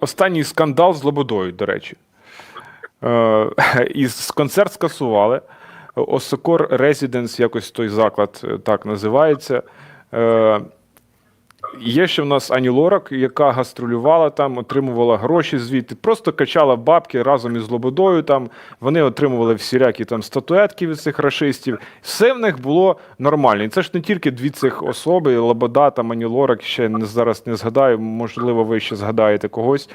останній скандал з Лободою, до речі. Е, і концерт скасували. Осокор Резіденс, якось той заклад е, так називається. Є ще в нас Ані Лорак, яка гастролювала там, отримувала гроші звідти, просто качала бабки разом із Лободою. Там вони отримували всілякі там статуетки від цих рашистів. Все в них було нормально. І це ж не тільки дві цих особи, Лобода там Ані Лорак, ще не зараз не згадаю, можливо, ви ще згадаєте когось.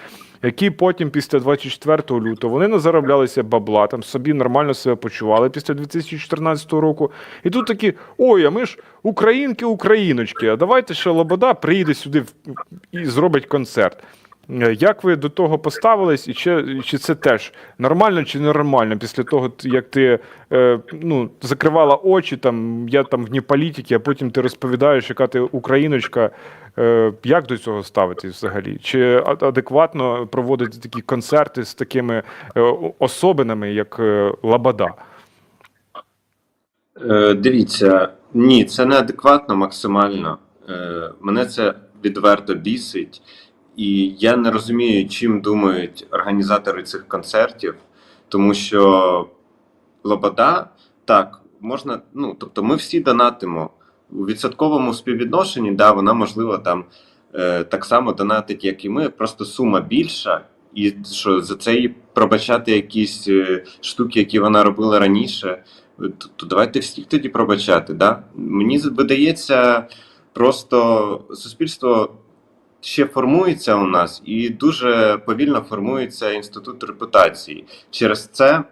Які потім, після 24 лютого, вони назароблялися бабла, там собі нормально себе почували після 2014 року. І тут такі: ой, а ми ж українки, україночки, а давайте ще Лобода приїде сюди і зробить концерт. Е, Як ви до того поставились, і чи, чи це теж нормально чи нормально після того, як ти е, ну, закривала очі, там я там вні політики, а потім ти розповідаєш, яка ти україночка. Е, як до цього ставитись взагалі? Чи адекватно проводити такі концерти з такими е, особинами, як е, Лабада? Е, дивіться, ні, це неадекватно максимально. Е, мене це відверто бісить, і я не розумію, чим думають організатори цих концертів, тому що Лобода, так, можна, ну, тобто ми всі донатимо. У відсотковому співвідношенні, да, вона, можливо, там е, так само донатить, як і ми, просто сума більша, і що за це їй пробачати якісь е, штуки, які вона робила раніше. То, то давайте всіх тоді пробачати. Да? Мені видається, просто суспільство ще формується у нас і дуже повільно формується інститут репутації. Через це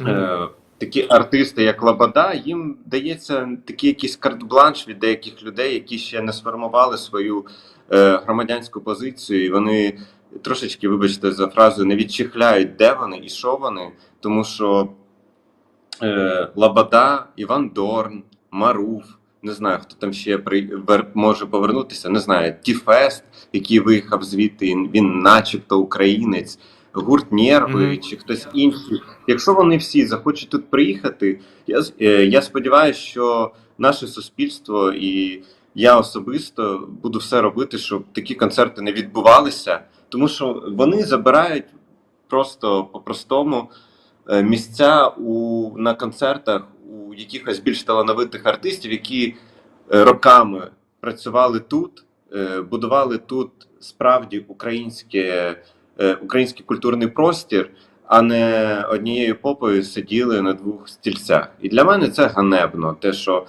е, такі артисти, як Лабада, їм дається такий якийсь карт-бланш від деяких людей, які ще не сформували свою е, громадянську позицію, і вони трошечки, вибачте за фразу, не відчихляють, де вони і що вони, тому що е, Лабада, Іван Дорн, Маруф. Не знаю, хто там ще при може повернутися. Не знаю, Тіфест, який виїхав звідти, він, начебто українець, гурт Нерви Мгм. чи хтось інший. Якщо вони всі захочуть тут приїхати, я, е, я сподіваюся, що наше суспільство і я особисто буду все робити, щоб такі концерти не відбувалися, тому що вони забирають просто по-простому е, місця у, на концертах у якихось більш талановитих артистів, які е, роками працювали тут, е, будували тут справді українське, е, український культурний простір, а не однією попою сиділи на двох стільцях. І для мене це ганебно, те, що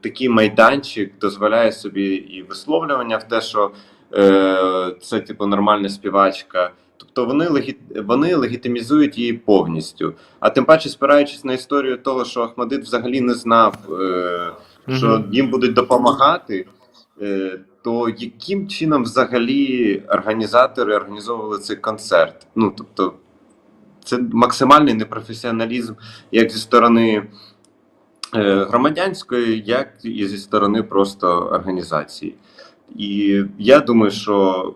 такий майданчик дозволяє собі і висловлювання в те, що це типу нормальна співачка. Тобто вони легі... вони легітимізують її повністю. А тим паче, спираючись на історію того, що Ахмадит взагалі не знав, е, що їм будуть допомагати, е, то яким чином взагалі організатори організовували цей концерт? Ну тобто, це максимальний непрофесіоналізм як зі сторони е, громадянської, як і зі сторони просто організації. І я думаю, що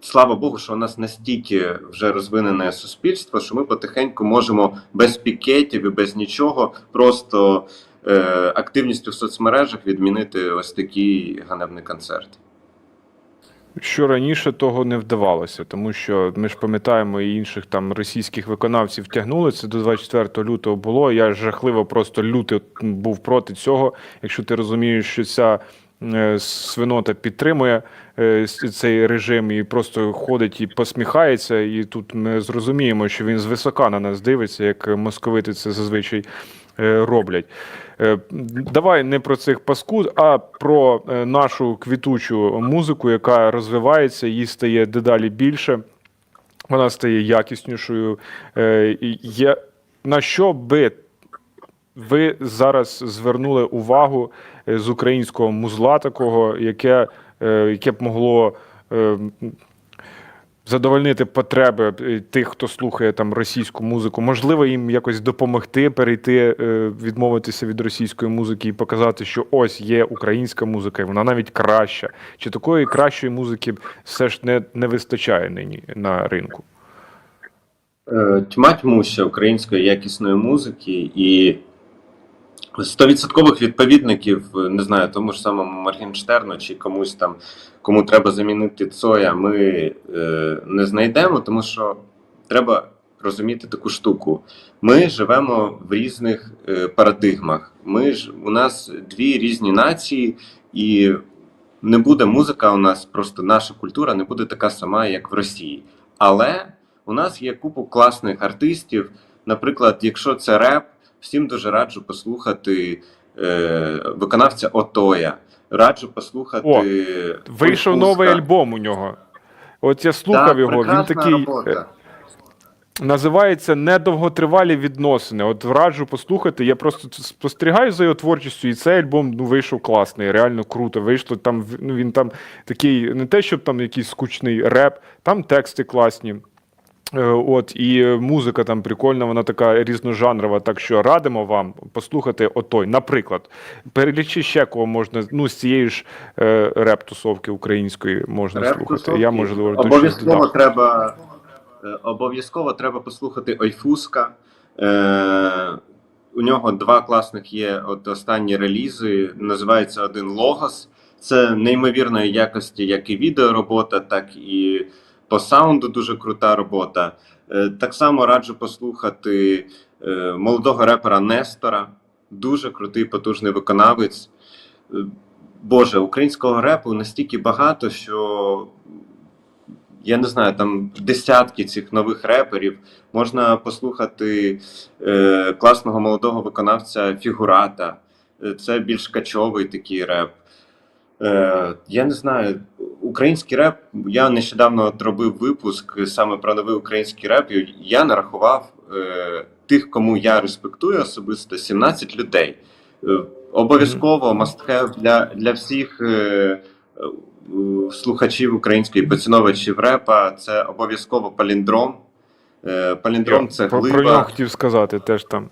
слава Богу, що у нас настільки вже розвинене суспільство, що ми потихеньку можемо без пікетів і без нічого, просто е, активністю в соцмережах відмінити ось такий ганебний концерт. Що раніше того не вдавалося, тому що ми ж пам'ятаємо і інших там російських виконавців тягнули. Це до 24 лютого було. Я жахливо просто лютий був проти цього. Якщо ти розумієш, що ця свинота підтримує е, цей режим і просто ходить і посміхається. І тут ми зрозуміємо, що він звисока на нас дивиться, як московити це зазвичай е, роблять. Е, Давай не про цих паскуд, а про е, нашу квітучу музику, яка розвивається, їй стає дедалі більше, вона стає якіснішою. Е, на що би ви зараз звернули увагу е, з українського музла такого, яке, е, яке б могло е, задовольнити потреби е, тих, хто слухає там російську музику. Можливо, їм якось допомогти перейти, е, відмовитися від російської музики і показати, що ось є українська музика, і вона навіть краща. Чи такої кращої музики все ж не, не вистачає нині на ринку? Е, Тьма тьмуща української якісної музики, і Стовідсоткових відповідників, не знаю, тому ж самому Моргенштерну чи комусь там, кому треба замінити Цоя, ми е, не знайдемо, тому що треба розуміти таку штуку. Ми живемо в різних е, парадигмах. Ми ж у нас дві різні нації, і не буде музика у нас, просто наша культура не буде така сама, як в Росії. Але у нас є купу класних артистів. Наприклад, якщо це реп, всім дуже раджу послухати е, виконавця Отоя. Раджу послухати. О, Вийшов Кулькуска. новий альбом у нього. От я слухав Так, його, він такий. робота. е, Називається Недовготривалі відносини. От раджу послухати. Я просто спостерігаю за його творчістю, і цей альбом ну, вийшов класний, реально круто. Вийшло там. Ну він там такий, не те, щоб там якийсь скучний реп, там тексти класні. Е, От і музика там прикольна, вона така різножанрова. Так що радимо вам послухати отой. Наприклад, перелічи ще кого можна. Ну з цієї ж е, реп-тусовки української можна слухати. Я можливо обов'язково треба е, обов'язково треба послухати Ойфуска. Е, у нього два класних є от останні релізи. Називається один Логос. Це неймовірної якості, як і відеоробота, так і по саунду дуже крута робота. Е, так само раджу послухати е, молодого репера Нестора. Дуже крутий, потужний виконавець. Е, Боже, українського репу настільки багато, що я не знаю, там десятки цих нових реперів. Можна послухати класного молодого виконавця Фігурата. Це більш качовий такий реп. Я не знаю, український реп. Я нещодавно от робив випуск саме про новий український реп. і Я нарахував е, тих, кому я респектую особисто, 17 людей. Е, обов'язково have для, для всіх. Е, е, слухачів української поціновувачів репа це обов'язково паліндром. Е, Паліндром це про, про нього хотів сказати теж там.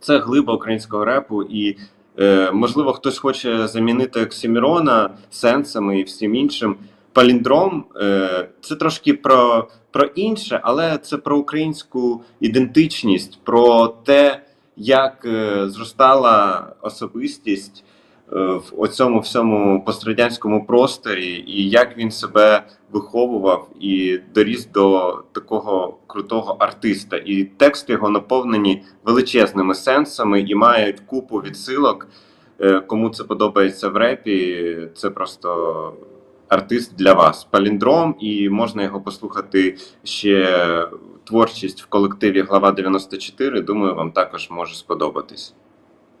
Це глиба українського репу, і е, можливо хтось хоче замінити Оксимірона сенсами і всім іншим. Паліндром е, це трошки про, про інше, але це про українську ідентичність, про те, як е, зростала особистість в оцьому всьому пострадянському просторі, і як він себе виховував і доріс до такого крутого артиста. І тексти його наповнені величезними сенсами і мають купу відсилок. Е, Кому це подобається в репі, це просто артист для вас. Паліндром, і можна його послухати ще творчість в колективі Глава 94. Думаю, вам також може сподобатись.